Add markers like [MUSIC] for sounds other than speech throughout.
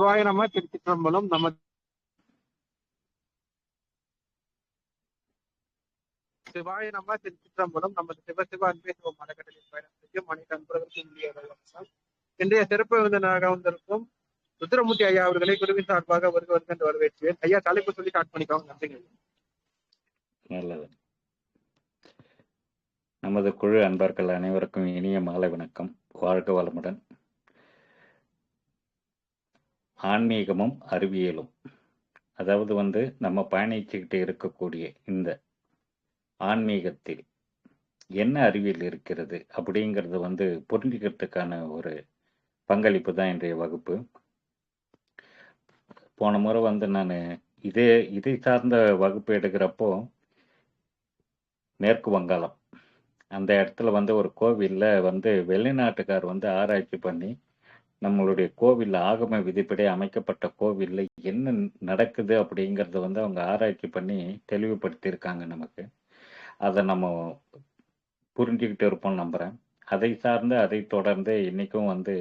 சிவாய நம திருச்சிற்றம்பலம் நம்ம. சிவாய நம திருச்சிற்றம்பலம் நமது சிவசிவ அன்பே சிவ மரக்கடலில் பயணம் செய்யும் அனைத்து இன்றைய சிறப்பு விருந்தினராக வந்திருக்கும் ருத்ரமூர்த்தி ஐயா அவர்களை குழுவின் சார்பாக வருக வருகின்ற என்று வரவேற்கிறேன். ஐயா தலைப்பு சொல்லி ஸ்டார்ட் பண்ணிக்கோங்க. நன்றிங்க. நல்லது. நமது குழு அன்பர்கள் அனைவருக்கும் இனிய மாலை வணக்கம். வாழ்க வளமுடன். ஆன்மீகமும் அறிவியலும். அதாவது வந்து நம்ம பயணிச்சுக்கிட்டு இருக்கக்கூடிய இந்த ஆன்மீகத்தில் என்ன அறிவியல் இருக்கிறது அப்படிங்கிறது வந்து புரிஞ்சுக்கிறதுக்கான ஒரு பங்களிப்பு தான் இன்றைய வகுப்பு. போன முறை வந்து நான் இதே இதை சார்ந்த வகுப்பு எடுக்கிறப்போ மேற்கு வங்காளம். அந்த இடத்துல வந்து ஒரு கோவிலில் வந்து வெளிநாட்டுக்கார் வந்து ஆராய்ச்சி பண்ணி நம்மளுடைய கோவிலில் ஆகம விதிப்படி அமைக்கப்பட்ட கோவிலில் என்ன நடக்குது அப்படிங்கிறத வந்து அவங்க ஆராய்ச்சி பண்ணி தெளிவுபடுத்தியிருக்காங்க நமக்கு. அதை நம்ம புரிஞ்சுக்கிட்டு இருப்போம் நம்புகிறேன் அதை சார்ந்து அதை தொடர்ந்து இன்றைக்கும் வந்து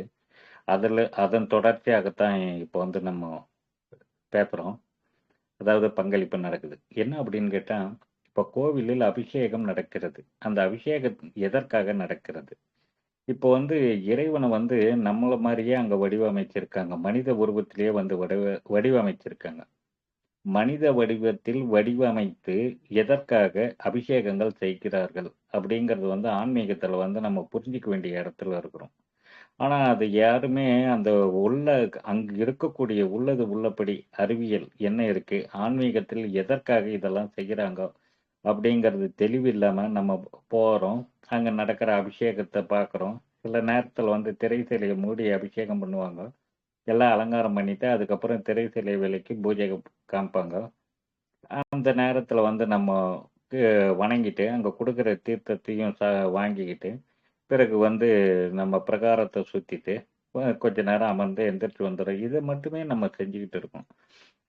அதில் அதன் தொடர்ச்சியாகத்தான் இப்போ வந்து நம்ம பேசுறோம். அதாவது பங்களிப்பு நடக்குது. என்ன அப்படின்னு கேட்டால் இப்போ கோவிலில் அபிஷேகம் நடக்கிறது. அந்த அபிஷேகம் எதற்காக நடக்கிறது? இப்போ வந்து இறைவனை வந்து நம்மள மாதிரியே அங்க வடிவமைச்சிருக்காங்க. மனித உருவத்திலேயே வந்து வடிவ வடிவமைச்சிருக்காங்க. மனித வடிவத்தில் வடிவமைத்து எதற்காக அபிஷேகங்கள் செய்கிறார்கள் அப்படிங்கிறது வந்து ஆன்மீகத்துல வந்து நம்ம புரிஞ்சிக்க வேண்டிய இடத்துல இருக்கிறோம். ஆனா அது யாருமே அந்த உள்ள அங்கு இருக்கக்கூடிய உள்ளது உள்ளபடி அறிவியல் என்ன இருக்கு? ஆன்மீகத்தில் எதற்காக இதெல்லாம் செய்கிறாங்க அப்படிங்கிறது தெளிவு இல்லாமல் நம்ம போகிறோம் அங்கே நடக்கிற அபிஷேகத்தை பார்க்குறோம். சில நேரத்தில் வந்து திரை சிலையை மூடி அபிஷேகம் பண்ணுவாங்க. எல்லாம் அலங்காரம் பண்ணிவிட்டு அதுக்கப்புறம் திரை சிலை விலைக்கு பூஜை காமிப்பாங்க. அந்த நேரத்தில் வந்து நம்ம வணங்கிட்டு அங்கே கொடுக்குற தீர்த்தத்தையும் ச வாங்கிக்கிட்டு பிறகு வந்து நம்ம பிரகாரத்தை சுற்றிட்டு கொஞ்ச நேரம் அமர்ந்து எந்திரிச்சு வந்துடும் இதை மட்டுமே நம்ம செஞ்சுக்கிட்டு இருக்கோம்.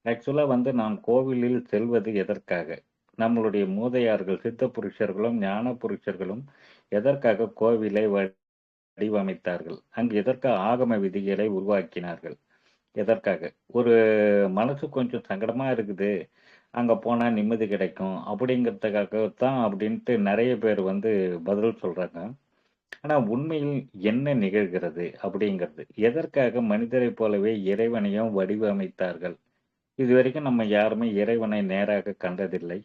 ஆக்சுவலாக வந்து நாம் கோவிலில் செல்வது எதற்காக? நம்மளுடைய மூதையார்கள் சித்த புருஷர்களும் ஞான புருஷர்களும் எதற்காக கோவிலை வடிவமைத்தார்கள்? அங்கு எதற்காக ஆகம விதிகளை உருவாக்கினார்கள்? எதற்காக? ஒரு மனசு கொஞ்சம் சங்கடமா இருக்குது. அங்க போனா நிம்மதி கிடைக்கும். அப்படிங்கிறதுக்காக தான் அப்படின்ட்டு நிறைய பேர் வந்து பதில் சொல்றாங்க. ஆனா உண்மையில் என்ன நிகழ்கிறது அப்படிங்கிறது? எதற்காக மனிதரை போலவே இறைவனையும் வடிவமைத்தார்கள்? இதுவரைக்கும் நம்ம யாருமே இறைவனை நேராக கண்டதில்லை.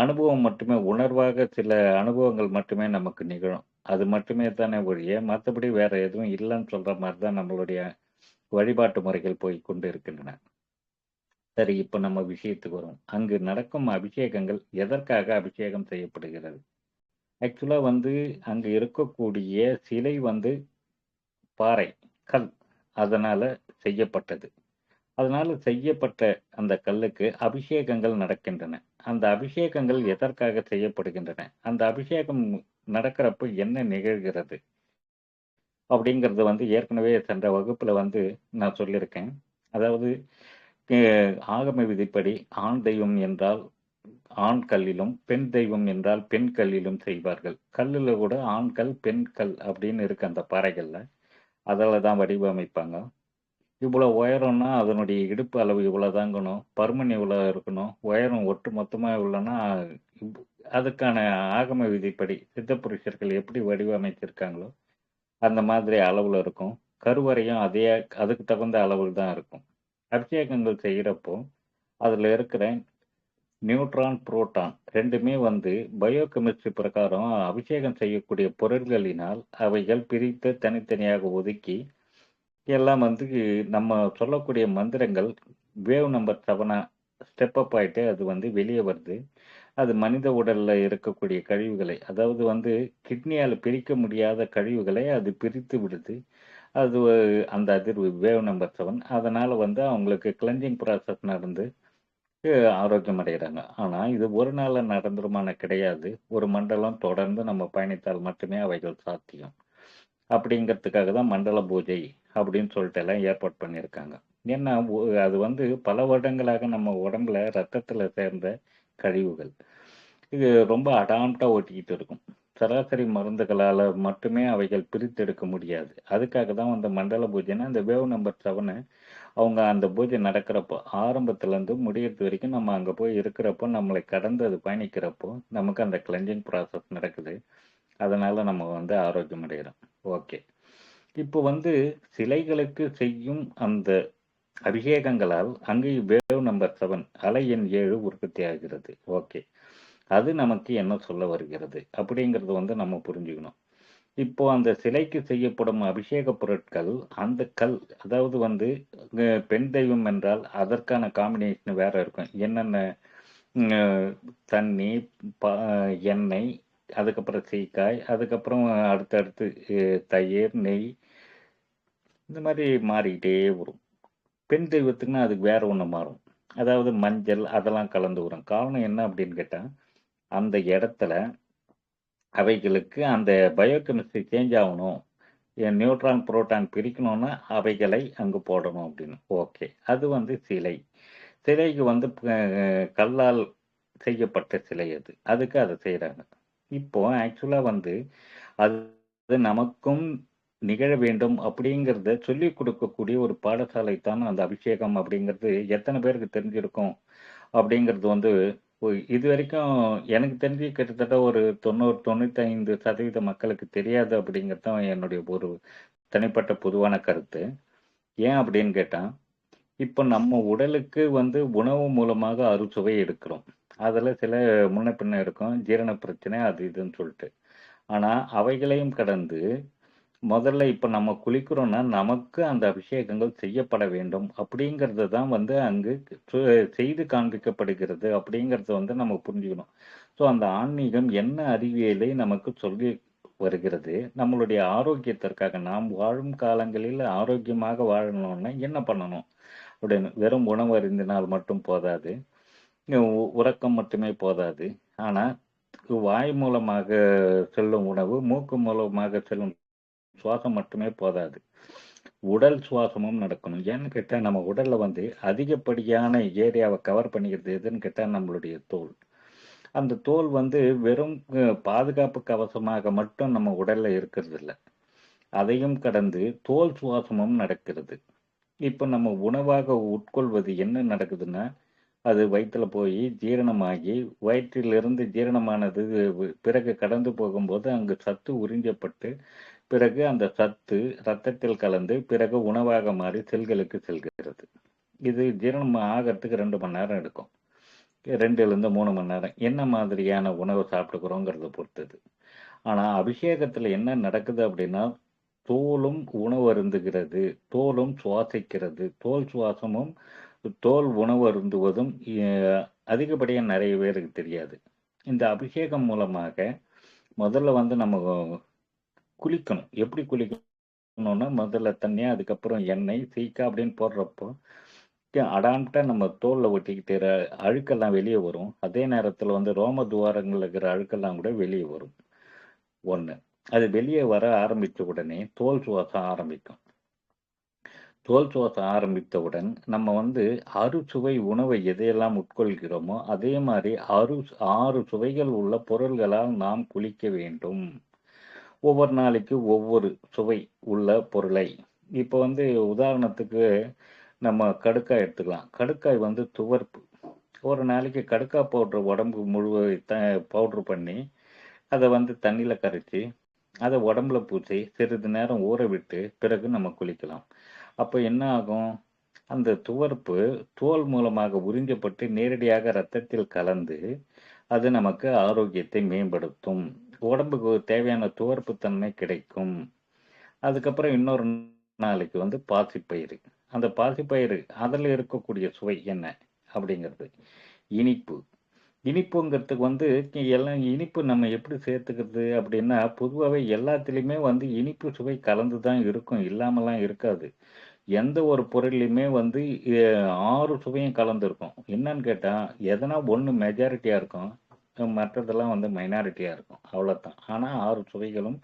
அனுபவம் மட்டுமே உணர்வாக சில அனுபவங்கள் மட்டுமே நமக்கு நிகழும். அது மட்டுமே தானே ஒழிய மற்றபடி வேற எதுவும் இல்லைன்னு சொல்ற மாதிரி தான் நம்மளுடைய வழிபாட்டு முறைகள் போய் கொண்டு இருக்கின்றன. சரி இப்போ நம்ம விஷயத்துக்கு வரும் அங்கு நடக்கும் அபிஷேகங்கள் எதற்காக அபிஷேகம் செய்யப்படுகிறது? ஆக்சுவலாக வந்து அங்கே இருக்கக்கூடிய சிலை வந்து பாறை கல். அதனால் செய்யப்பட்டது. அதனால் செய்யப்பட்ட அந்த கல்லுக்கு அபிஷேகங்கள் நடக்கின்றன. அந்த அபிஷேகங்கள் எதற்காக செய்யப்படுகின்றன? அந்த அபிஷேகம் நடக்கிறப்ப என்ன நிகழ்கிறது? அப்படிங்கிறது வந்து ஏற்கனவே சென்ற வகுப்புல வந்து நான் சொல்லியிருக்கேன். அதாவது ஆகம விதிப்படி ஆண் தெய்வம் என்றால் ஆண் கல்லிலும் பெண் தெய்வம் என்றால் பெண் கல்லிலும் செய்வார்கள். கல்லில் கூட ஆண்கள் பெண்கள் பெண் கல் அப்படின்னு இருக்கு அந்த பாறைகளில். அதில் தான் வடிவமைப்பாங்க. இவ்வளோ உயரம்னா அதனுடைய இடுப்பு அளவு இவ்வளோ தாங்கணும். பருமன் இவ்வளோ இருக்கணும். உயரம் ஒட்டு மொத்தமாக இவ்வளோன்னா அதுக்கான ஆகம விதிப்படி சித்த புருஷர்கள் எப்படி வடிவமைச்சிருக்காங்களோ அந்த மாதிரி அளவில் இருக்கும். கருவறையும் அதே அதுக்கு தகுந்த அளவில் தான் இருக்கும். அபிஷேகங்கள் செய்கிறப்போ அதில் இருக்கிற நியூட்ரான் புரோட்டான் ரெண்டுமே வந்து பயோகெமிஸ்ட்ரி பிரகாரம் அபிஷேகம் செய்யக்கூடிய பொருள்களினால் அவைகள் பிரித்து தனித்தனியாக ஒதுக்கி எல்லாம் வந்து நம்ம சொல்லக்கூடிய மந்திரங்கள் வேவ் நம்பர் செவனா ஸ்டெப் அப் ஆகிட்டு அது வந்து வெளியே வருது. அது மனித உடலில் இருக்கக்கூடிய கழிவுகளை அதாவது வந்து கிட்னியால் பிரிக்க முடியாத கழிவுகளை அது பிரித்து விடுது. அது அந்த அதிர்வு வேவ் நம்பர் செவன் அதனால் வந்து அவங்களுக்கு கிளென்சிங் ப்ராசஸ் நடந்து ஆரோக்கியம் அடைகிறாங்க ஆனால் இது ஒரு நாளில் நடந்துருமான கிடையாது. ஒரு மண்டலம் தொடர்ந்து நம்ம பயணித்தால் மட்டுமே அவைகள் சாத்தியம். அப்படிங்கிறதுக்காக தான் மண்டல பூஜை அப்படின்னு சொல்லிட்டு எல்லாம் ஏற்பாடு பண்ணியிருக்காங்க ஏன்னா அது வந்து பல வருடங்களாக நம்ம உடம்புல ரத்தத்தில் சேர்ந்த கழிவுகள் இது ரொம்ப அடாம்ட்டாக ஒட்டிக்கிட்டு இருக்கும் சராசரி மருந்துகளால் மட்டுமே அவைகள் பிரித்தெடுக்க முடியாது. அதுக்காக தான் அந்த மண்டல பூஜைன்னா, அந்த வேவ் நம்பர் செவனு அவங்க அந்த பூஜை நடக்கிறப்போ, ஆரம்பத்துலேருந்து முடியறது வரைக்கும் நம்ம அங்கே போய் இருக்கிறப்போ, நம்மளை கடந்து அது பயணிக்கிறப்போ, நமக்கு அந்த கிளென்சிங் ப்ராசஸ் நடக்குது. அதனால் நம்ம வந்து ஆரோக்கியம் அடைகிறோம் ஓகே. இப்போ வந்து சிலைகளுக்கு செய்யும் அந்த அபிஷேகங்களால் அங்கே வேவ் நம்பர் செவன் அலை எண் ஏழு உற்பத்தி ஆகிறது. ஓகே. அது நமக்கு என்ன சொல்ல வருகிறது? அப்படிங்கிறது வந்து நம்ம புரிஞ்சுக்கணும். இப்போ அந்த சிலைக்கு செய்யப்படும் அபிஷேக பொருட்கள், அந்த கல் அதாவது வந்து பெண் தெய்வம் என்றால் அதற்கான காம்பினேஷன் வேற இருக்கும். என்னென்ன தண்ணி, ப எண்ணெய், அதுக்கப்புறம் சீக்காய், அதுக்கப்புறம் அடுத்தடுத்து தயிர், நெய் இந்த மாதிரி மாறிக்கிட்டே வரும். பெண் தெய்வத்துக்குன்னா அதுக்கு வேற ஒன்று மாறும். அதாவது மஞ்சள் அதெல்லாம் கலந்து வரும். காரணம் என்ன அப்படின்னு கேட்டால் அந்த இடத்துல அவைகளுக்கு அந்த பயோகெமிஸ்ட்ரி சேஞ்ச் ஆகணும் எ நியூட்ரான், புரோட்டான் பிரிக்கணும்னா அவைகளை அங்கே போடணும் அப்படின்னு. ஓகே. அது வந்து சிலை. சிலைக்கு வந்து கல்லால் செய்யப்பட்ட சிலை அது. அதுக்கு அதை செய்கிறாங்க இப்போ ஆக்சுவலாக வந்து அது நமக்கும் நிகழ வேண்டும் அப்படிங்கிறத சொல்லிக் கொடுக்கக்கூடிய ஒரு பாடசாலை தான் அந்த அபிஷேகம் அப்படிங்கிறது எத்தனை பேருக்கு தெரிஞ்சிருக்கும்? அப்படிங்கிறது வந்து இது வரைக்கும் எனக்கு தெரிஞ்சு கிட்டத்தட்ட ஒரு 90, 95% மக்களுக்கு தெரியாது அப்படிங்கிறது தான் என்னுடைய ஒரு தனிப்பட்ட பொதுவான கருத்து. ஏன் அப்படின்னு கேட்டால் இப்போ நம்ம உடலுக்கு வந்து உணவு மூலமாக அறுசுவை எடுக்கிறோம். அதில் சில முன்ன பின்ன இருக்கும். ஜீரண பிரச்சனை அது இதுன்னு சொல்லிட்டு. ஆனால் அவைகளையும் கடந்து முதல்ல இப்போ நம்ம குளிக்கிறோம்னா, நமக்கு அந்த அபிஷேகங்கள் செய்யப்பட வேண்டும் அப்படிங்கிறது தான் வந்து அங்கு செய்து காண்பிக்கப்படுகிறது அப்படிங்கிறத வந்து நம்ம புரிஞ்சுக்கணும். ஸோ அந்த ஆன்மீகம் என்ன அறிவியலை நமக்கு சொல்லி வருகிறது? நம்மளுடைய ஆரோக்கியத்திற்காக நாம் வாழும் காலங்களில் ஆரோக்கியமாக வாழணும்னா என்ன பண்ணணும்? அப்படின்னு. வெறும் உணவு அறிந்தினால் மட்டும் போதாது. உறக்கம் மட்டுமே போதாது. ஆனால் வாய் மூலமாக செல்லும் உணவு, மூக்கு மூலமாக செல்லும் சுவாசம் மட்டுமே போதாது. உடல் சுவாசமும் நடக்கணும். ஏன்னு கேட்டா, நம்ம உடல்ல வந்து அதிகப்படியான ஏரியாவை கவர் பண்ணிக்கிறது எதுன்னு கேட்டா, நம்மளுடைய தோல். அந்த தோல் வந்து வெறும் பாதுகாப்பு கவசமாக மட்டும் நம்ம உடல்ல இருக்கிறதில்ல. அதையும் கடந்து தோல் சுவாசமும் நடக்கிறது. இப்போ நம்ம உணவாக உட்கொள்வது என்ன நடக்குதுன்னா, அது வயிற்றில் போய் ஜீரணமாகி, வயிற்றிலிருந்து ஜீரணமானது பிறகு கடந்து போகும்போது அங்கு சத்து உறிஞ்சப்பட்டு, பிறகு அந்த சத்து ரத்தத்தில் கலந்து, பிறகு உணவாக மாறி செல்களுக்கு செல்கிறது. இது ஜீரணம் ஆகிறதுக்கு ரெண்டு மணி நேரம் எடுக்கும். 2லிருந்து 3 மணி நேரம். என்ன மாதிரியான உணவு சாப்பிட்டுக்கிறோங்கிறத பொறுத்தது. ஆனால் அபிஷேகத்தில் என்ன நடக்குது அப்படின்னா, தோலும் உணவு அருந்துகிறது. தோலும் சுவாசிக்கிறது. தோல் சுவாசமும், தோல் உணவு அருந்துவதும் அதிகப்படியாக நிறைய பேருக்கு தெரியாது. இந்த அபிஷேகம் மூலமாக முதல்ல வந்து நம்ம குளிக்கணும். எப்படி குளிக்கணும்னா, முதல்ல தண்ணியா அதுக்கப்புறம் எண்ணெய், சீக்கா அப்படின்னு போடுறப்போ, அடாம்ட்டா நம்ம தோல்ல ஒட்டிக்கிட்டு அழுக்கெல்லாம் வெளிய வரும். அதே நேரத்துல வந்து ரோம துவாரங்கள்ல இருக்கிற அழுக்கெல்லாம் கூட வெளியே வரும். ஒண்ணு அது வெளிய வர ஆரம்பிச்ச உடனே தோல் சுவாசம் ஆரம்பிக்கும். தோல் சுவாசம் ஆரம்பித்தவுடன், நம்ம வந்து அறுசுவை உணவை எதையெல்லாம் உட்கொள்கிறோமோ, அதே மாதிரி அறு ஆறு சுவைகள் உள்ள பொருள்களால் நாம் குளிக்க வேண்டும். ஒவ்வொரு நாளைக்கு ஒவ்வொரு சுவை உள்ள பொருளை இப்போ வந்து உதாரணத்துக்கு நம்ம கடுக்காய் எடுத்துக்கலாம். கடுக்காய் வந்து துவர்ப்பு. ஒரு நாளைக்கு கடுக்காய் பவுடர் உடம்பு முழுவ த பவுட்ரு பண்ணி, அதை வந்து தண்ணியில் கரைச்சி அதை உடம்புல பூசி, சிறிது நேரம் ஊற விட்டு, பிறகு நம்ம குளிக்கலாம். அப்போ என்ன ஆகும்? அந்த துவர்ப்பு தோல் மூலமாக உறிஞ்சப்பட்டு நேரடியாக ரத்தத்தில் கலந்து, அது நமக்கு ஆரோக்கியத்தை மேம்படுத்தும். உடம்புக்கு தேவையான துவர்ப்பு தன்மை கிடைக்கும். அதுக்கப்புறம் இன்னொரு நாளைக்கு வந்து பாசிப்பயிறு. அந்த பாசிப்பயிறு அதில் இருக்கக்கூடிய சுவை என்ன? அப்படிங்கிறது. இனிப்பு. இனிப்புங்கிறதுக்கு வந்து எல்லாம் இனிப்பு நம்ம எப்படி சேர்த்துக்கிறது அப்படின்னா, பொதுவாகவே எல்லாத்துலேயுமே வந்து இனிப்பு சுவை கலந்து தான் இருக்கும். இல்லாமலாம் இருக்காது. எந்த ஒரு பொருள்லையுமே வந்து ஆறு சுவையும் கலந்துருக்கும் என்னன்னு கேட்டால் எதனா ஒன்று மெஜாரிட்டியாக இருக்கும். மற்றதெல்லாம் வந்து மைனாரிட்டியாக இருக்கும். அவ்வளோதான். ஆனால் ஆறு சுவைகளும்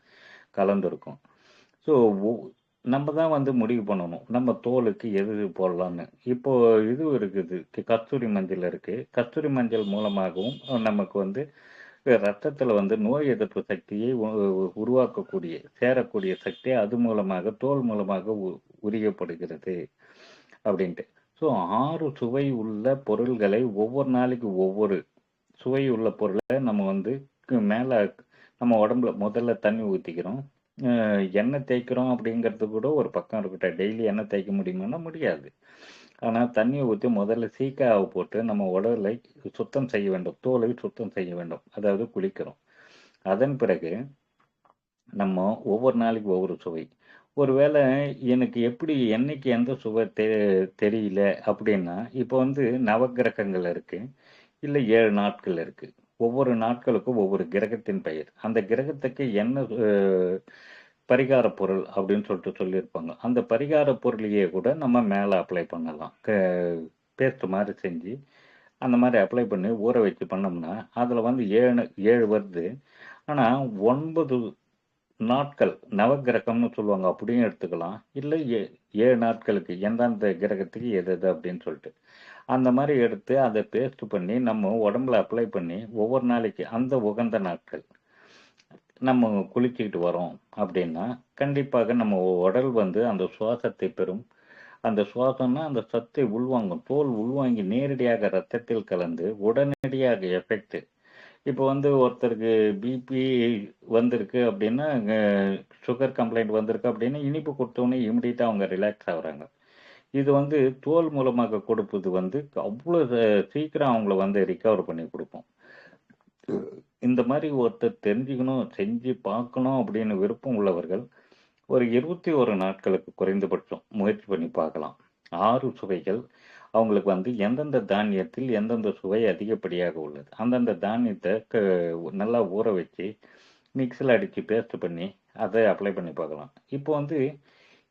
கலந்துருக்கும் ஸோ நம்ம தான் வந்து முடிவு பண்ணணும். நம்ம தோலுக்கு எது போடலான்னு. இப்போ இது இருக்குது. கஸ்தூரி மஞ்சள் இருக்கு. கஸ்தூரி மஞ்சள் மூலமாகவும் நமக்கு வந்து ரத்தத்தில் வந்து நோய் எதிர்ப்பு சக்தியை உருவாக்கக்கூடிய சேரக்கூடிய சக்தி அது மூலமாக தோல் மூலமாக உ- உரியப்படுகிறது அப்படின்ட்டு ஸோ ஆறு சுவை உள்ள பொருள்களை ஒவ்வொரு நாளைக்கு ஒவ்வொரு சுவை உள்ள பொருளை நம்ம வந்து மேலே நம்ம உடம்புல முதல்ல தண்ணி ஊற்றிக்கிறோம் எண்ணெய் தேய்க்கிறோம் அப்படிங்கிறது கூட ஒரு பக்கம் இருக்கட்டும். டெய்லி எண்ணெய் தேய்க்க முடியுமானா முடியாது. ஆனால் தண்ணியை ஊற்றி முதல்ல சீக்காவை போட்டு நம்ம உடலை சுத்தம் செய்ய வேண்டும். தோலை சுத்தம் செய்ய வேண்டும். அதாவது குளிக்கிறோம். அதன் பிறகு நம்ம ஒவ்வொரு நாளைக்கு ஒவ்வொரு சுவை. ஒருவேளை எனக்கு எப்படி என்னைக்கு எந்த சுவை தெ தெரியல அப்படின்னா இப்போ வந்து நவகிரகங்கள் இருக்குது இல்லை ஏழு நாட்கள் இருக்கு. ஒவ்வொரு நாட்களுக்கும் ஒவ்வொரு கிரகத்தின் பெயர். அந்த கிரகத்துக்கு என்ன பரிகார பொருள் அப்படின்னு சொல்லிட்டு சொல்லியிருப்பாங்க. அந்த பரிகார பொருளையே கூட நம்ம மேலே அப்ளை பண்ணலாம். பேஸ்ட் மாதிரி செஞ்சு அந்த மாதிரி அப்ளை பண்ணி ஊற வச்சு பண்ணோம்னா அதில் வந்து ஏழு ஏழு வருது. ஆனால் ஒன்பது நாட்கள் நவக்கிரகம்னு சொல்லுவாங்க. அப்படியும் எடுத்துக்கலாம். இல்லை ஏ ஏழு நாட்களுக்கு எந்தெந்த கிரகத்துக்கு எது எது அப்படின்னு சொல்லிட்டு. அந்த மாதிரி எடுத்து அதை பேஸ்ட் பண்ணி நம்ம உடம்புல அப்ளை பண்ணி ஒவ்வொரு நாளைக்கு அந்த உகந்த நாட்கள் நம்ம குளிச்சுக்கிட்டு வரோம் அப்படின்னா கண்டிப்பாக நம்ம உடல் வந்து அந்த சுவாசத்தை பெறும். அந்த சுவாசம்னா அந்த சத்தை உள்வாங்கும். தோல் உள்வாங்கி நேரடியாக ரத்தத்தில் கலந்து உடனடியாக எஃபெக்ட் இப்போ வந்து ஒருத்தருக்கு பிபி வந்திருக்கு அப்படின்னா சுகர் கம்ப்ளைண்ட் வந்திருக்கு அப்படின்னா இனிப்பு கொடுத்தோன்னே இமிடியட்டாக அவங்க ரிலாக்ஸ் ஆகுறாங்க. இது வந்து தோல் மூலமாக கொடுப்பது வந்து அவ்வளோ சீக்கிரம் அவங்கள வந்து ரிகவர் பண்ணி கொடுப்போம் இந்த மாதிரி ஒருத்தர் தெரிஞ்சுக்கணும் செஞ்சு பார்க்கணும் அப்படின்னு விருப்பம் உள்ளவர்கள் ஒரு இருபத்தி ஒரு நாட்களுக்கு குறைந்தபட்சம் முயற்சி பண்ணி பார்க்கலாம். ஆறு சுவைகள் அவங்களுக்கு வந்து எந்தெந்த தானியத்தில் எந்தெந்த சுவை அதிகப்படியாக உள்ளது. அந்தந்த தானியத்தை க- நல்லா ஊற வச்சு மிக்சில் அடித்து பேஸ்ட் பண்ணி அதை அப்ளை பண்ணி பார்க்கலாம். இப்போ வந்து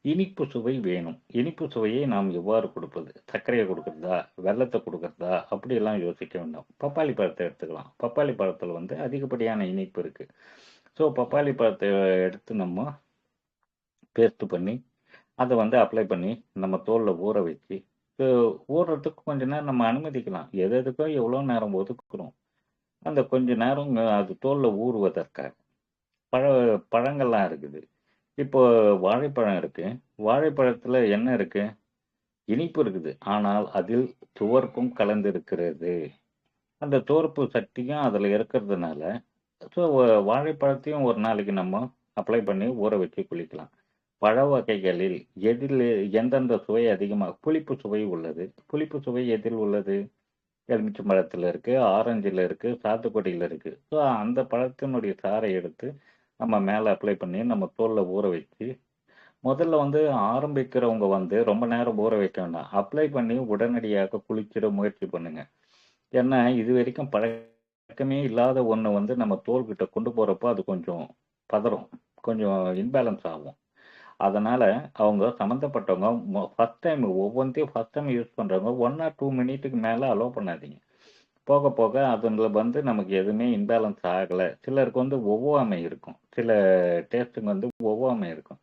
இனிப்பு சுவை வேணும். இனிப்பு சுவையை நாம் எவ்வாறு கொடுப்பது? சர்க்கரையை கொடுக்கறதா? வெள்ளத்தை கொடுக்கறதா? அப்படியெல்லாம் யோசிக்க வேண்டாம். பப்பாளி பழத்தை எடுத்துக்கலாம். பப்பாளி பழத்தில் வந்து அதிகப்படியான இனிப்பு இருக்கு. ஸோ பப்பாளி பழத்தை எடுத்து நம்ம பேஸ்ட் பண்ணி அதை வந்து அப்ளை பண்ணி நம்ம தோலில் ஊற வச்சு ஊறுறதுக்கு கொஞ்ச நேரம் நம்ம அனுமதிக்கலாம். எது எதுக்கோ எவ்வளோ நேரம் ஒதுக்குறோம். அந்த கொஞ்ச நேரம் அது தோலில் ஊறுவதற்காக. பழ பழங்கள்லாம் இருக்குது. இப்போ வாழைப்பழம் இருக்கு. வாழைப்பழத்துல என்ன இருக்கு? இனிப்பு இருக்குது. ஆனால் அதில் துவர்ப்பும் கலந்து இருக்கிறது அந்த துவர்ப்பு சக்தியும் அதில் இருக்கிறதுனால ஸோ வாழைப்பழத்தையும் ஒரு நாளைக்கு நம்ம அப்ளை பண்ணி ஊற வச்சு குளிக்கலாம். பழ வகைகளில் எதில் எந்தெந்த சுவை அதிகமாக புளிப்பு சுவை உள்ளது. புளிப்பு சுவை எதில் உள்ளது? எலுமிச்சை பழத்தில் இருக்கு ஆரஞ்சில் இருக்கு சாத்துக்குடியில் இருக்கு. ஸோ அந்த பழத்தினுடைய சாறை எடுத்து நம்ம மேலே அப்ளை பண்ணி நம்ம தோலில் ஊற வச்சு முதல்ல வந்து ஆரம்பிக்கிறவங்க வந்து ரொம்ப நேரம் ஊற வைக்க வேண்டாம். அப்ளை பண்ணி உடனடியாக குளிச்சிட முயற்சி பண்ணுங்க. ஏன்னா இது வரைக்கும் பழக்கமே இல்லாத ஒன்று வந்து நம்ம தோல்கிட்ட கொண்டு போகிறப்போ அது கொஞ்சம் பதறும். கொஞ்சம் இன்பேலன்ஸ் ஆகும். அதனால் அவங்க சம்மந்தப்பட்டவங்க ஃபஸ்ட் டைம் ஒவ்வொன்றையும் ஃபர்ஸ்ட் டைம் யூஸ் பண்ணுறவங்க ஒன் ஆர் டூ மினிட்டுக்கு மேலே அலோவ் பண்ணாதீங்க. போக போக அதில் வந்து நமக்கு எதுவுமே இன்பேலன்ஸ் ஆகலை. சிலருக்கு வந்து ஒவ்வாமை இருக்கும். சில டேஸ்ட்டுங்க வந்து ஒவ்வாமை இருக்கும்.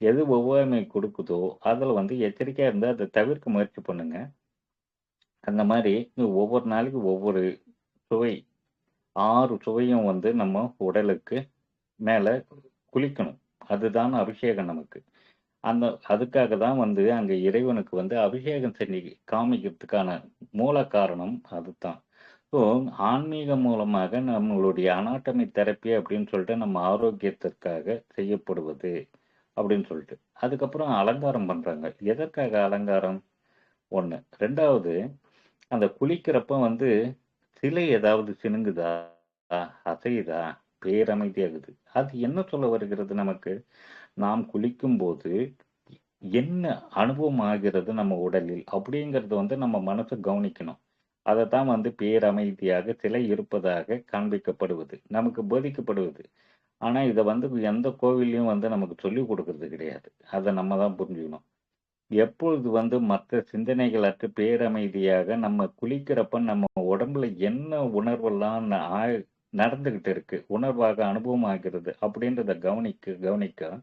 எது ஒவ்வாமை கொடுக்குதோ அதில் வந்து எச்சரிக்கையாக இருந்து அதை தவிர்க்க முயற்சி பண்ணுங்க. அந்த மாதிரி ஒவ்வொரு நாளைக்கு ஒவ்வொரு சுவை ஆறு சுவையும் வந்து நம்ம உடலுக்கு மேலே குளிக்கணும். அதுதான் அபிஷேகம் நமக்கு. அந்த அதுக்காக தான் வந்து அங்கே இறைவனுக்கு வந்து அபிஷேகம் செஞ்சு காமிக்கிறதுக்கான மூல காரணம் அதுதான். ஸோ ஆன்மீகம் மூலமாக நம்மளுடைய அனாட்டமி தெரப்பி அப்படின்னு சொல்லிட்டு நம்ம ஆரோக்கியத்திற்காக செய்யப்படுவது அப்படின்னு சொல்லிட்டு. அதுக்கப்புறம் அலங்காரம் பண்றாங்க. எதற்காக அலங்காரம்? ஒன்று ரெண்டாவது அந்த குளிக்கிறப்ப வந்து சிலை ஏதாவது சினுங்குதா அசையுதா? பேரமைதியாகுது. அது என்ன சொல்ல வருகிறது நமக்கு? நாம் குளிக்கும் போது என்ன அனுபவம் ஆகிறது நம்ம உடலில்? அப்படிங்கிறது வந்து நம்ம மனசை கவனிக்கணும். அதை தான் வந்து பேரமைதியாக சிலை இருப்பதாக காண்பிக்கப்படுவது நமக்கு போதிக்கப்படுவது. ஆனா இதை வந்து எந்த கோவில்லையும் வந்து நமக்கு சொல்லி கொடுக்கறது கிடையாது. அதை நம்ம தான் புரிஞ்சுக்கணும். எப்பொழுது வந்து மற்ற சிந்தனைகள் அற்று பேரமைதியாக நம்ம குளிக்கிறப்ப நம்ம உடம்புல என்ன உணர்வெல்லாம் ந- ஆ- நடந்துகிட்டு இருக்கு உணர்வாக அனுபவம் ஆகிறது அப்படின்றத கவனிக்க கவனிக்க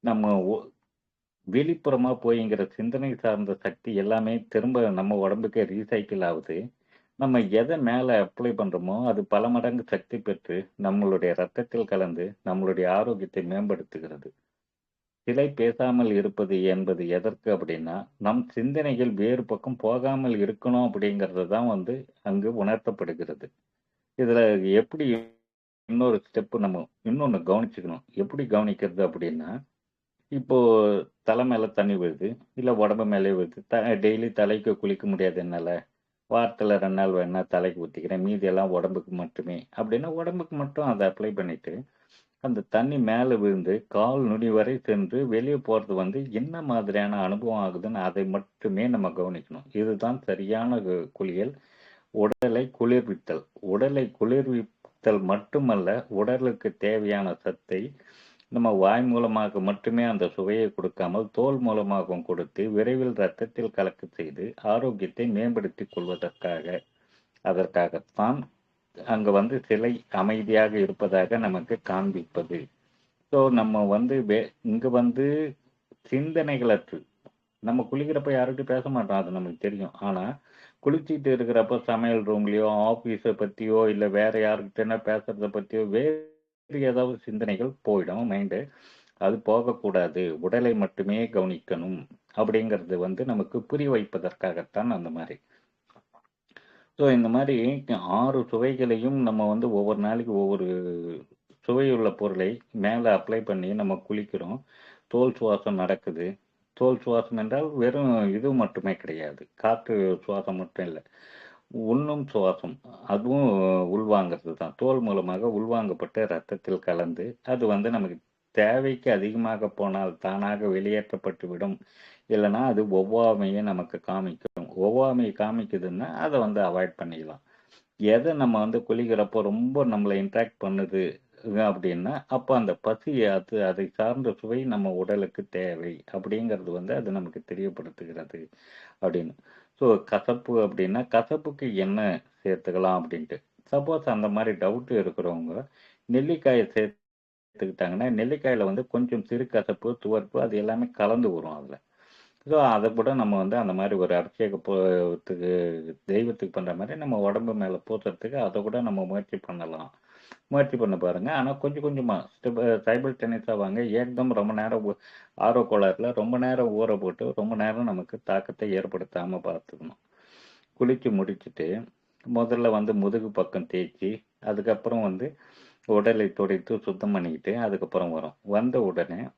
நம்ம வெளிப்புறமா போய்ங்கிற சிந்தனை சார்ந்த சக்தி எல்லாமே திரும்ப நம்ம உடம்புக்கே ரீசைக்கிள் ஆகுது. நம்ம எதை மேலே அப்ளை பண்ணுறோமோ அது பல மடங்கு சக்தி பெற்று நம்மளுடைய ரத்தத்தில் கலந்து நம்மளுடைய ஆரோக்கியத்தை மேம்படுத்துகிறது. சிலை பேசாமல் இருப்பது என்பது எதற்கு அப்படின்னா நம் சிந்தனைகள் வேறு பக்கம் போகாமல் இருக்கணும் அப்படிங்கிறது தான் வந்து அங்கு உணர்த்தப்படுகிறது. இதில் எப்படி இன்னொரு ஸ்டெப்பு நம்ம இன்னொன்று கவனிச்சுக்கணும். எப்படி கவனிக்கிறது அப்படின்னா இப்போ தலை மேல தண்ணி விழுது இல்ல உடம்பு மேலே வருது. த டெய்லி தலைக்கு குளிக்க முடியாது என்னால. வாரத்துல ரெண்டு நாள் வேணா தலைக்கு ஊத்திக்கிறேன் மீதி எல்லாம் உடம்புக்கு மட்டுமே அப்படின்னா உடம்புக்கு மட்டும் அதை அப்ளை பண்ணிட்டு அந்த தண்ணி மேல விழுந்து கால் நுனி வரை சென்று வெளியே போறது வந்து என்ன மாதிரியான அனுபவம் ஆகுதுன்னு அதை மட்டுமே நம்ம கவனிக்கணும். இதுதான் சரியான கு- குளியல். உடலை குளிர்வித்தல். உடலை குளிர்வித்தல் மட்டுமல்ல உடலுக்கு தேவையான சத்தை நம்ம வாய் மூலமாக மட்டுமே அந்த சுவையை கொடுக்காமல் தோல் மூலமாகவும் கொடுத்து விரைவில் ரத்தத்தில் கலக்க செய்து ஆரோக்கியத்தை மேம்படுத்தி கொள்வதற்காக அதற்காகத்தான் அங்கே வந்து சிலை அமைதியாக இருப்பதாக நமக்கு காண்பிப்பது. ஸோ நம்ம வந்து வே- இங்கே வந்து சிந்தனைகளற்று. நம்ம குளிக்கிறப்ப யார்கிட்டையும் பேச மாட்டோம் அது நமக்கு தெரியும். ஆனால் குளிச்சிட்டு இருக்கிறப்ப சமையல் ரூம்லேயோ ஆஃபீஸை பற்றியோ இல்லை வேற யாருக்கிட்ட பேசுறத பற்றியோ வேறு ஏதாவது சிந்தனைகள் போயிடும் மைண்டு அது போகக்கூடாது உடலை மட்டுமே கவனிக்கணும் அப்படிங்கிறது வந்து நமக்கு புரிய வைப்பதற்காகத்தான் அந்த மாதிரி. ஸோ இந்த மாதிரி ஆறு சுவைகளையும் நம்ம வந்து ஒவ்வொரு நாளைக்கு ஒவ்வொரு சுவையுள்ள பொருளை மேலே அப்ளை பண்ணி நம்ம குளிக்கிறோம். தோல் சுவாசம் நடக்குது. தோல் சுவாசம் என்றால் வெறும் இது மட்டுமே கிடையாது. காற்று சுவாசம் மட்டும் இல்லை. உண்ணும் சுவாசம் அதுவும் உள்வாங்கிறது தான் தோல் மூலமாக உள்வாங்கப்பட்டு ரத்தத்தில் கலந்து அது வந்து நமக்கு தேவைக்கு அதிகமாக போனால் தானாக வெளியேற்றப்பட்டு விடும். இல்லைன்னா அது ஒவ்வாமையை நமக்கு காமிக்கும். ஒவ்வாமையை காமிக்குதுன்னா அதை வந்து அவாய்ட் பண்ணிக்கலாம் எதை நம்ம வந்து குளிக்கிறப்போ ரொம்ப நம்மளை இன்ட்ராக்ட் பண்ணுது அப்படின்னா அப்போ அந்த பசி அது அதை சார்ந்த சுவை நம்ம உடலுக்கு தேவை. அப்படிங்கிறது வந்து அது நமக்கு தெரியப்படுத்துகிறது அப்படின்னு. ஸோ கசப்பு அப்படின்னா கசப்புக்கு என்ன சேர்த்துக்கலாம் அப்படின்ட்டு. சப்போஸ் அந்த மாதிரி டவுட்டு இருக்கிறவங்க நெல்லிக்காயை சேர்த்துக்கிட்டாங்கன்னா நெல்லிக்காயில் வந்து கொஞ்சம் சிறு கசப்பு துவர்ப்பு அது எல்லாமே கலந்து வரும் அதில். ஸோ அதை கூட நம்ம வந்து அந்த மாதிரி ஒரு அபிஷேக தெய்வத்துக்கு பண்ணுற மாதிரி நம்ம உடம்பு மேலே பூசுறதுக்கு அதை கூட நம்ம முயற்சி பண்ணலாம். முயற்சி பண்ண பாருங்க. ஆனால் கொஞ்சம் கொஞ்சமாக ஸ்டெப் சைபிள் டென்னிஸாக வாங்க. ஏக்தம் ரொம்ப நேரம் ஊ- ஆர்வ கோளாறுல ரொம்ப நேரம் ஊற போட்டு ரொம்ப நேரம் நமக்கு தாக்கத்தை ஏற்படுத்தாமல் பார்த்துக்கணும். குளிச்சு முடிச்சுட்டு முதல்ல வந்து முதுகு பக்கம் தேய்ச்சி அதுக்கப்புறம் வந்து உடலை துடைத்து சுத்தம் பண்ணிக்கிட்டு அதுக்கப்புறம் வரும். வந்த உடனே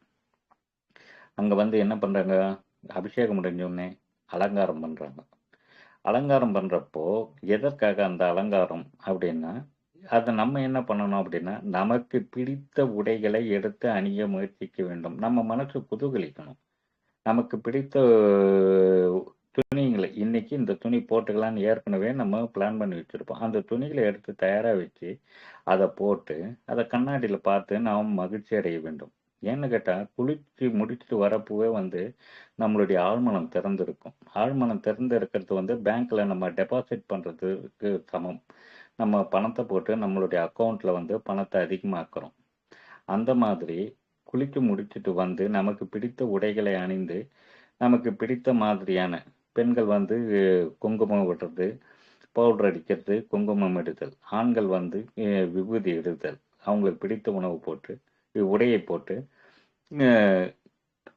அங்கே வந்து என்ன பண்ணுறாங்க அபிஷேகம் முடிஞ்சோடனே அலங்காரம் பண்ணுறாங்க அலங்காரம் பண்ணுறப்போ எதற்காக அந்த அலங்காரம் அப்படின்னா அதை நம்ம என்ன பண்ணணும் அப்படின்னா நமக்கு பிடித்த உடைகளை எடுத்து அணிய முயற்சிக்க வேண்டும். நம்ம மனசு குதூகலிக்கணும். நமக்கு பிடித்த துணிங்களை இன்னைக்கு இந்த துணி போட்டுக்கலாம்னு ஏற்கனவே நம்ம பிளான் பண்ணி வச்சுருப்போம். அந்த துணிகளை எடுத்து தயாராக வச்சு அதை போட்டு அதை கண்ணாடியில் பார்த்து நாம் மகிழ்ச்சி அடைய வேண்டும். ஏன்னு கேட்டால் குளிச்சு முடிச்சுட்டு வரப்பவே வந்து நம்மளுடைய ஆழ்மனம் திறந்திருக்கும். ஆழ்மனம் திறந்து இருக்கிறது வந்து பேங்க்கில் நம்ம டெபாசிட் பண்ணுறதுக்கு சமம். நம்ம பணத்தை போட்டு நம்மளுடைய அக்கௌண்ட்டில் வந்து பணத்தை அதிகமாக்குறோம். அந்த மாதிரி குளிக்க முடிச்சுட்டு வந்து நமக்கு பிடித்த உடைகளை அணிந்து நமக்கு பிடித்த மாதிரியான பெண்கள் வந்து குங்குமம் விடுறது பவுடர் அடிக்கிறது குங்குமம் இடுதல் ஆண்கள் வந்து விபூதி இடுதல் அவங்களுக்கு பிடித்த உணவு போட்டு உடையை போட்டு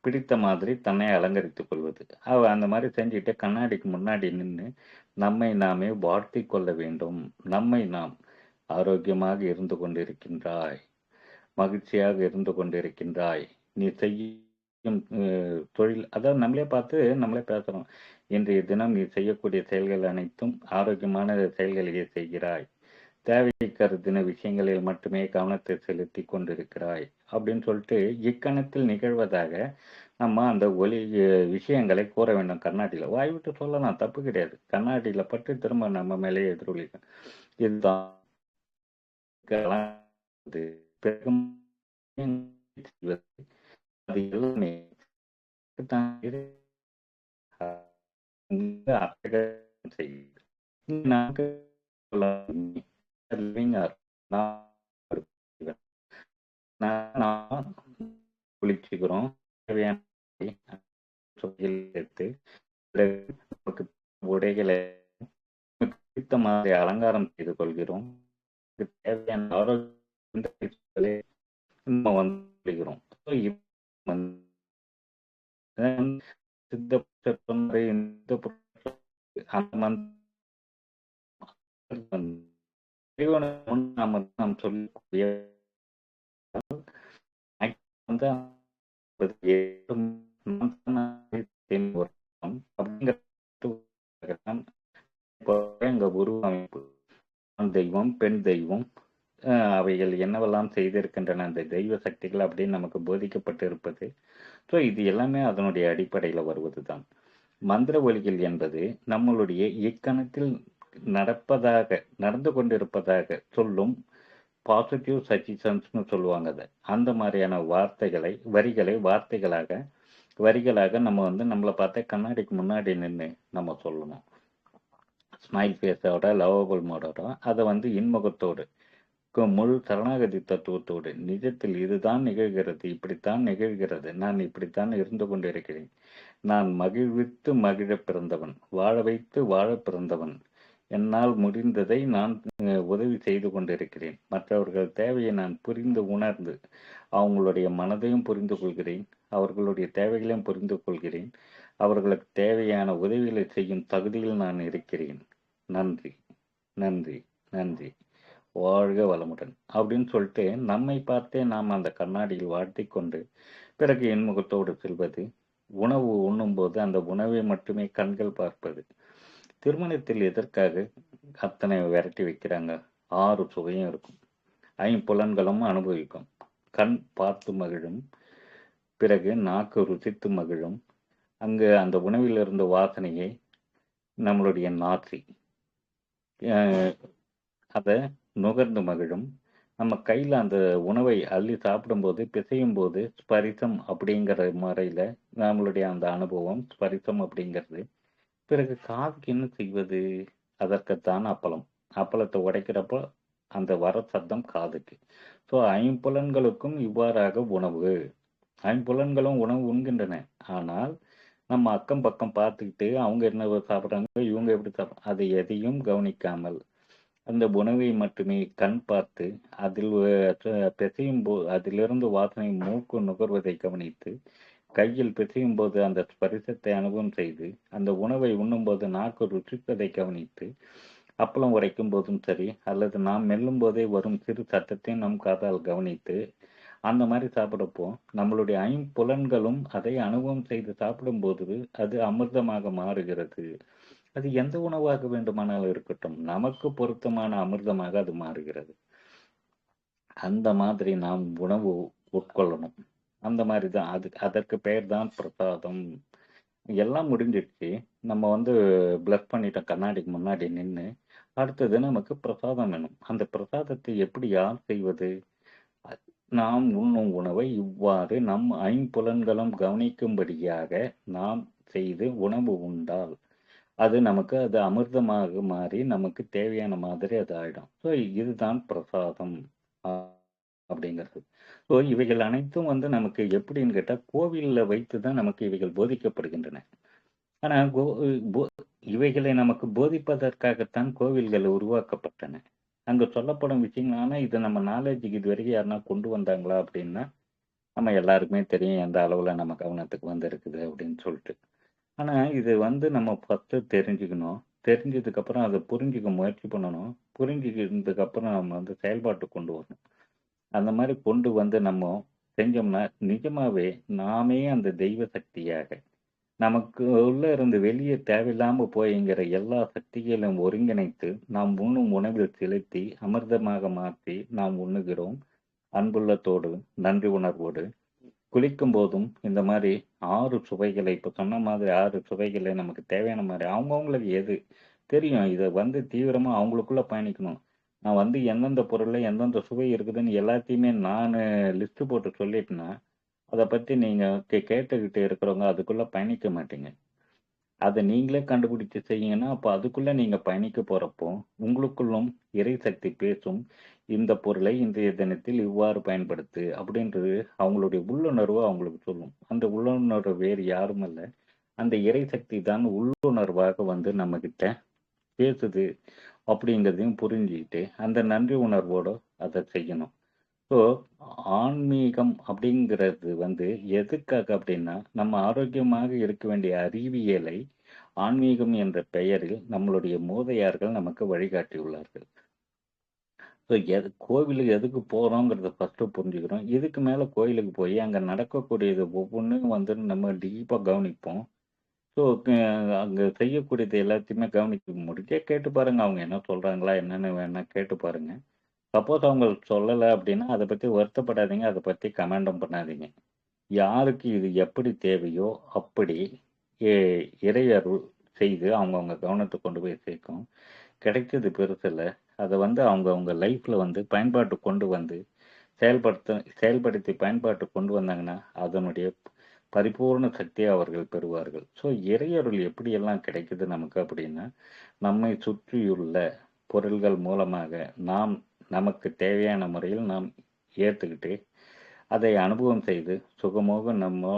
பிடித்த மாதிரி தன்னை அலங்கரித்துக் கொள்வது. அவ அந்த மாதிரி செஞ்சுட்டு கண்ணாடிக்கு முன்னாடி நின்று நம்மை நாமே வாழ்த்தி கொள்ள வேண்டும். நம்மை நாம் ஆரோக்கியமாக இருந்து கொண்டிருக்கின்றாய். மகிழ்ச்சியாக இருந்து கொண்டிருக்கின்றாய். நீ செய்யும் அஹ், தொழில் அதாவது நம்மளே பார்த்து நம்மளே பேசுறோம். இன்றைய தினம் நீ செய்யக்கூடிய செயல்கள் அனைத்தும் ஆரோக்கியமான செயல்களையே செய்கிறாய். தேவை கருதின விஷயங்களில் மட்டுமே கவனத்தை செலுத்தி கொண்டிருக்கிறாய் அப்படின்னு சொல்லிட்டு இக்கணத்தில் நிகழ்வதாக நம்ம அந்த ஒலி விஷயங்களை கூற வேண்டும். கண்ணாடியில வாய் விட்டு சொல்லலாம் தப்பு கிடையாது. கண்ணாடியில பட்டு திரும்ப நம்ம மேலே எதிரொலிக்கும். இதுதான். [LAUGHS] [LAUGHS] அது எல்லாமே தான் living not நான் குளிச்சுக்கிறோம் எடுத்து நமக்கு உடைகளை நமக்கு மாதிரி அலங்காரம் செய்து கொள்கிறோம் தேவையான ஆரோக்கிய நம்ம வந்து சித்த இந்த அந்த மந்த் இறைவனை நாம நாம் சொல்லக்கூடிய வந்து உருவமைப்பு தெய்வம் பெண் தெய்வம் அவைகள் என்னவெல்லாம் செய்திருக்கின்றன அந்த தெய்வ சக்திகள் அப்படின்னு நமக்கு போதிக்கப்பட்டு இருப்பது. ஸோ இது எல்லாமே அதனுடைய அடிப்படையில் வருவதுதான். மந்திர ஒலிகள் என்பது நம்மளுடைய இக்கணத்தில் நடப்பதாக நடந்து கொண்டிருப்பதாக சொல்லும் பாசிட்டிவ் சஜஷன்ஸ்னு சொல்லுவாங்க அதை. அந்த மாதிரியான வார்த்தைகளை வரிகளை வார்த்தைகளாக வரிகளாக நம்ம வந்து நம்மளை பார்த்தா கண்ணாடிக்கு முன்னாடி நின்று நம்ம சொல்லணும். ஸ்மைல் ஃபேஸோட லவபுல் மோடோட அதை வந்து இன்முகத்தோடு முழு சரணாகதி தத்துவத்தோடு நிஜத்தில் இதுதான் நிகழ்கிறது இப்படித்தான் நிகழ்கிறது நான் இப்படித்தான் இருந்து கொண்டிருக்கிறேன். நான் மகிழ்வித்து மகிழ பிறந்தவன் வாழ வைத்து வாழ பிறந்தவன் என்னால் முடிந்ததை நான் உதவி செய்து கொண்டிருக்கிறேன். மற்றவர்கள் தேவையை நான் புரிந்து உணர்ந்து அவங்களுடைய மனதையும் புரிந்து கொள்கிறேன். அவர்களுடைய தேவைகளையும் புரிந்து கொள்கிறேன். அவர்களுக்கு தேவையான உதவிகளை செய்யும் தகுதியில் நான் இருக்கிறேன். நன்றி நன்றி நன்றி. வாழ்க வளமுடன். அப்படின்னு சொல்லிட்டு நம்மை பார்த்தே நாம் அந்த கண்ணாடியில் வாழ்த்தி கொண்டு பிறகு என்முகத்தோடு செல்வது உணவு உண்ணும்போது அந்த உணவை மட்டுமே கண்கள் பார்ப்பது. திருமணத்தில் எதற்காக அத்தனை விரட்டி வைக்கிறாங்க? ஆறு சுவையும் இருக்கும். ஐம்புலன்களும் அனுபவிக்கும். கண் பார்த்து மகிழும். பிறகு நாக்கு ருசித்து மகிழும். அங்கு அந்த உணவில் இருந்த வாசனையை நம்மளுடைய நாசி. அதை நுகர்ந்து மகிழும். நம்ம கையில் அந்த உணவை அள்ளி சாப்பிடும்போது பிசையும் போது ஸ்பரிசம் அப்படிங்கிற முறையில் நம்மளுடைய அந்த அனுபவம் ஸ்பரிசம் அப்படிங்கிறது பிறகு காதுக்கு என்ன செய்வது? அதற்குத்தான் அப்பளம். அப்பளத்தை உடைக்கிறப்போ அந்த வர சத்தம் காதுக்கு. ஸோ ஐம்புலன்களுக்கும் இவ்வாறாக உணவு. ஐம்புலன்களும் உணவு உண்கின்றன. ஆனால் நம்ம அக்கம் பக்கம் பார்த்துக்கிட்டு அவங்க என்ன சாப்பிட்றாங்க இவங்க எப்படி சாப்பிட்றாங்க அதை எதையும் கவனிக்காமல் அந்த உணவை மட்டுமே கண் பார்த்து அதில் பிசையும் போ அதிலிருந்து வாசனை மூக்கு நுகர்வதை கவனித்து கையில் பிசையும் போது அந்த ஸ்பரிசத்தை அனுபவம் செய்து அந்த உணவை உண்ணும்போது நாக்கு ருச்சிப்பதை கவனித்து அப்பளம் உரைக்கும் போதும் சரி அல்லது நாம் மெல்லும் போதே வரும் சிறு சத்தத்தையும் நம் காதால் கவனித்து அந்த மாதிரி சாப்பிடப்போ நம்மளுடைய ஐம்புலன்களும் அதை அனுபவம் செய்து சாப்பிடும்போது அது அமிர்தமாக மாறுகிறது. அது எந்த உணவாக வேண்டுமானாலும் இருக்கட்டும் நமக்கு பொருத்தமான அமிர்தமாக அது மாறுகிறது. அந்த மாதிரி நாம் உணவு உட்கொள்ளணும். அந்த மாதிரி தான் அது அதற்கு பெயர் தான் பிரசாதம். எல்லாம் முடிஞ்சிடுச்சு. நம்ம வந்து பிளஸ் பண்ணிட்டோம் கண்ணாடிக்கு முன்னாடி நின்று அடுத்தது நமக்கு பிரசாதம் வேணும். அந்த பிரசாதத்தை எப்படி யார் செய்வது? நாம் உண்ணும் உணவை இவ்வாறு நம் ஐம்புலன்களும் கவனிக்கும்படியாக நாம் செய்து உணவு உண்டால் அது நமக்கு அது அமிர்தமாக மாறி நமக்கு தேவையான மாதிரி அது ஆயிடும். ஸோ இதுதான் பிரசாதம். ஆஹ் அப்படிங்கிறது. ஸோ இவைகள் அனைத்தும் வந்து நமக்கு எப்படின்னு கேட்டால் கோவிலில் வைத்து தான் நமக்கு இவைகள் போதிக்கப்படுகின்றன. ஆனால் கோ போ- இவைகளை நமக்கு போதிப்பதற்காகத்தான் கோவில்கள் உருவாக்கப்பட்டன. அங்கே சொல்லப்படும் விஷயங்கள் ஆனால் இதை நம்ம நாலேஜுக்கு இது வரைக்கும் யாருனா கொண்டு வந்தாங்களா அப்படின்னா நம்ம எல்லாருக்குமே தெரியும் எந்த அளவில் நம்ம கவனத்துக்கு வந்திருக்குது அப்படின்னு சொல்லிட்டு. ஆனால் இது வந்து நம்ம ஃபஸ்ட்டு தெரிஞ்சுக்கணும். தெரிஞ்சதுக்கப்புறம் அதை புரிஞ்சுக்க முயற்சி பண்ணணும். புரிஞ்சுக்கிறதுக்கப்புறம் நம்ம வந்து செயல்பாட்டு கொண்டு வரணும். அந்த மாதிரி கொண்டு வந்து நம்ம செஞ்சோம்னா நிஜமாவே நாமே அந்த தெய்வ சக்தியாக நமக்கு உள்ள இருந்து வெளியே தேவையில்லாம போய்ங்கிற எல்லா சக்திகளையும் ஒருங்கிணைத்து நாம் உண்ணும் உணவில் செலுத்தி அமிர்தமாக மாற்றி நாம் உண்ணுகிறோம். அன்புள்ளத்தோடு நன்றி உணர்வோடு குளிக்கும் போதும் இந்த மாதிரி ஆறு சுவைகளை இப்போ சொன்ன மாதிரி ஆறு சுவைகளை நமக்கு தேவையான மாதிரி அவங்கவுங்களுக்கு எது தெரியும்? இதை வந்து தீவிரமாக அவங்களுக்குள்ள பயணிக்கணும். நான் வந்து எந்தெந்த பொருளில் எந்தெந்த சுவை இருக்குதுன்னு எல்லாத்தையுமே நான் லிஸ்ட்டு போட்டு சொல்லிட்டேன்னா அதை பற்றி நீங்கள் கே கேட்டுக்கிட்டு இருக்கிறவங்க அதுக்குள்ளே பயணிக்க மாட்டீங்க. அதை நீங்களே கண்டுபிடிச்சு செய்யுங்கன்னா அப்போ அதுக்குள்ளே நீங்கள் பயணிக்க போகிறப்போ உங்களுக்குள்ளும் இறை சக்தி பேசும் இந்த பொருளை இன்றைய தினத்தில் இவ்வாறு பயன்படுத்து அப்படின்றது அவங்களுடைய உள்ளுணர்வு அவங்களுக்கு சொல்லும். அந்த உள்ளுணர்வு வேறு யாரும் இல்லை அந்த இறை சக்தி தான் உள்ளுணர்வாக வந்து நம்மக்கிட்ட பேசுது. அப்படிங்கிறதையும் புரிஞ்சுக்கிட்டு அந்த நன்றி உணர்வோட அதை செய்யணும். ஸோ ஆன்மீகம் அப்படிங்கிறது வந்து எதுக்காக அப்படின்னா நம்ம ஆரோக்கியமாக இருக்க வேண்டிய அறிவியலை ஆன்மீகம் என்ற பெயரில் நம்மளுடைய மூதையார்கள் நமக்கு வழிகாட்டியுள்ளார்கள். ஸோ எது கோவிலுக்கு எதுக்கு போகிறோங்கிறத ஃபஸ்ட்டு புரிஞ்சுக்கிறோம். இதுக்கு மேலே கோயிலுக்கு போய் அங்கே நடக்கக்கூடியது ஒவ்வொன்றும் வந்து நம்ம டீப்பாக கவனிப்போம். ஸோ அங்கே செய்யக்கூடியது எல்லாத்தையுமே கவனிக்க முடிஞ்சே கேட்டு பாருங்கள் அவங்க என்ன சொல்கிறாங்களா என்னென்னு வேணால் கேட்டு பாருங்கள் சப்போஸ் அவங்க சொல்லலை அப்படின்னா அதை பற்றி வருத்தப்படாதீங்க. அதை பற்றி கமெண்டும் பண்ணாதீங்க. யாருக்கு இது எப்படி தேவையோ அப்படி இறையருள் செய்து அவங்கவுங்க கவனத்தை கொண்டு போய் சேர்க்கும். கிடைச்சது பெருசில். அதை வந்து அவங்கவுங்க லைஃப்பில் வந்து பயன்பாட்டு கொண்டு வந்து செயல்படுத்த செயல்படுத்தி பயன்பாட்டு கொண்டு வந்தாங்கன்னா அதனுடைய பரிபூர்ண சக்தியை அவர்கள் பெறுவார்கள். ஸோ இறையருள் எப்படியெல்லாம் கிடைக்குது நமக்கு அப்படின்னா நம்மை சுற்றியுள்ள பொருள்கள் மூலமாக நாம் நமக்கு தேவையான முறையில் நாம் ஏற்றுக்கிட்டு அதை அனுபவம் செய்து சுகமாக நம்ம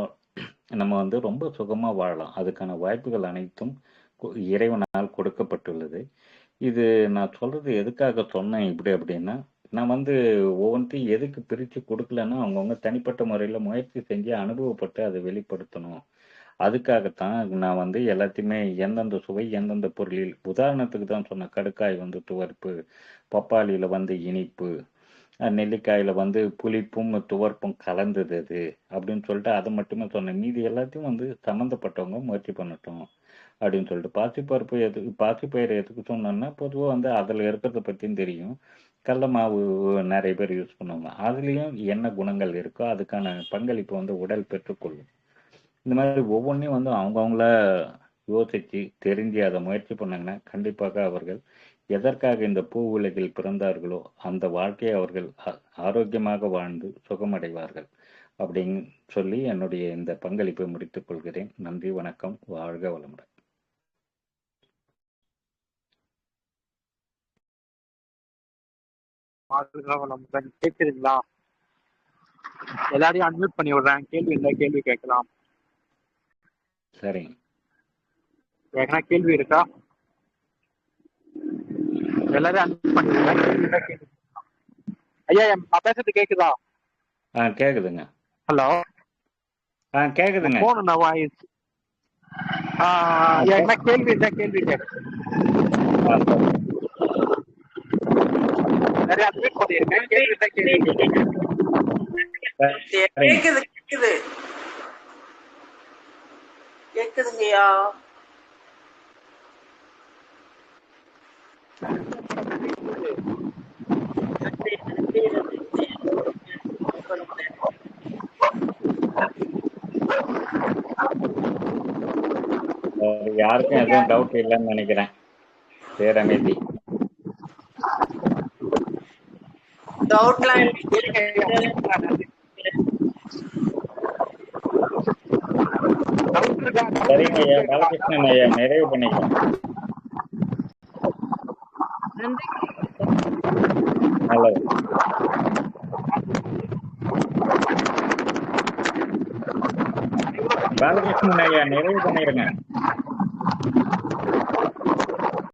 நம்ம வந்து ரொம்ப சுகமாக வாழலாம். அதுக்கான வாய்ப்புகள் அனைத்தும் இறைவனால் கொடுக்கப்பட்டுள்ளது. இது நான் சொல்கிறது எதுக்காக சொன்னேன் இப்படி அப்படின்னா நான் வந்து ஒவ்வொன்றையும் எதுக்கு பிரித்து கொடுக்கலன்னா அவங்கவுங்க தனிப்பட்ட முறையில் முயற்சி செஞ்சு அனுபவப்பட்டு அதை வெளிப்படுத்தணும். அதுக்காகத்தான் நான் வந்து எல்லாத்தையுமே எந்தெந்த சுவை எந்தெந்த பொருளில் உதாரணத்துக்கு தான் சொன்னேன் கடுக்காய் வந்து துவர்ப்பு பப்பாளியில் வந்து இனிப்பு நெல்லிக்காயில் நெல்லிக்காயில வந்து புளிப்பும் துவர்ப்பும் கலந்தது அது அப்படின்னு சொல்லிட்டு அதை மட்டுமே சொன்னேன். மீதி எல்லாத்தையும் வந்து சம்மந்தப்பட்டவங்க முயற்சி பண்ணட்டும் அப்படின்னு சொல்லிட்டு. பாசிப்பருப்பு எதுக்கு பாசிப்பயிறு எதுக்கு சொன்னோன்னா பொதுவாக வந்து அதில் இருக்கிறத பற்றியும் தெரியும். கடல மாவு நிறைய பேர் யூஸ் பண்ணுவாங்க. அதுலேயும் என்ன குணங்கள் இருக்கோ அதுக்கான பங்களிப்பு வந்து உடல் பெற்றுக்கொள்ளும். இந்த மாதிரி ஒவ்வொன்றையும் வந்து அவங்கவுங்கள யோசித்து தெரிஞ்சு அதை முயற்சி பண்ணாங்கன்னா கண்டிப்பாக அவர்கள் எதற்காக இந்த பூ உலகில் பிறந்தார்களோ அந்த வாழ்க்கையை அவர்கள் ஆரோக்கியமாக வாழ்ந்து சுகமடைவார்கள் அப்படின்னு சொல்லி என்னுடைய இந்த பங்களிப்பை முடித்துக் கொள்கிறேன். நன்றி வணக்கம் வாழ்க வளமுடன். வாழ்க வளமுடன் கேட்குதுங்களா எல்லாரையும் அன்மியூட் பண்ணி விடுறேன். கேள்வி இருந்தா கேள்வி கேட்கலாம். சரிங்க. எதனா கேள்வி இருக்கா? எல்லாரையும் அன்மியூட் பண்ணி விடுறேன். கேள்வி. ஐயா நான் பேசுறது கேக்குதா? ஆ கேட்குதுங்க ஹலோ? ஆ கேட்குதுங்க போன வாய்ஸ் என்ன கேள்வி இருந்தா கேள்வி கேட்க ஆ, சரி. நிறைய அன்மியூட் பண்ணிருக்கேன் கேள்வி இருந்தா கேள்வி கேட்க சரிங்க. கேக்குது கேக்குது. கேக்குதுங்கய்யா. யாருக்கும் எதுவும் டவுட் இல்லைன்னு நினைக்கிறேன். பேரமைதி டவுட்லாம் சரிங்க ஐயா பாலகிருஷ்ணன் ஐயா நிறைவு பண்ணிக்கலாம். நல்லது பாலகிருஷ்ணன் ஐயா நிறைவு பண்ணிடுங்க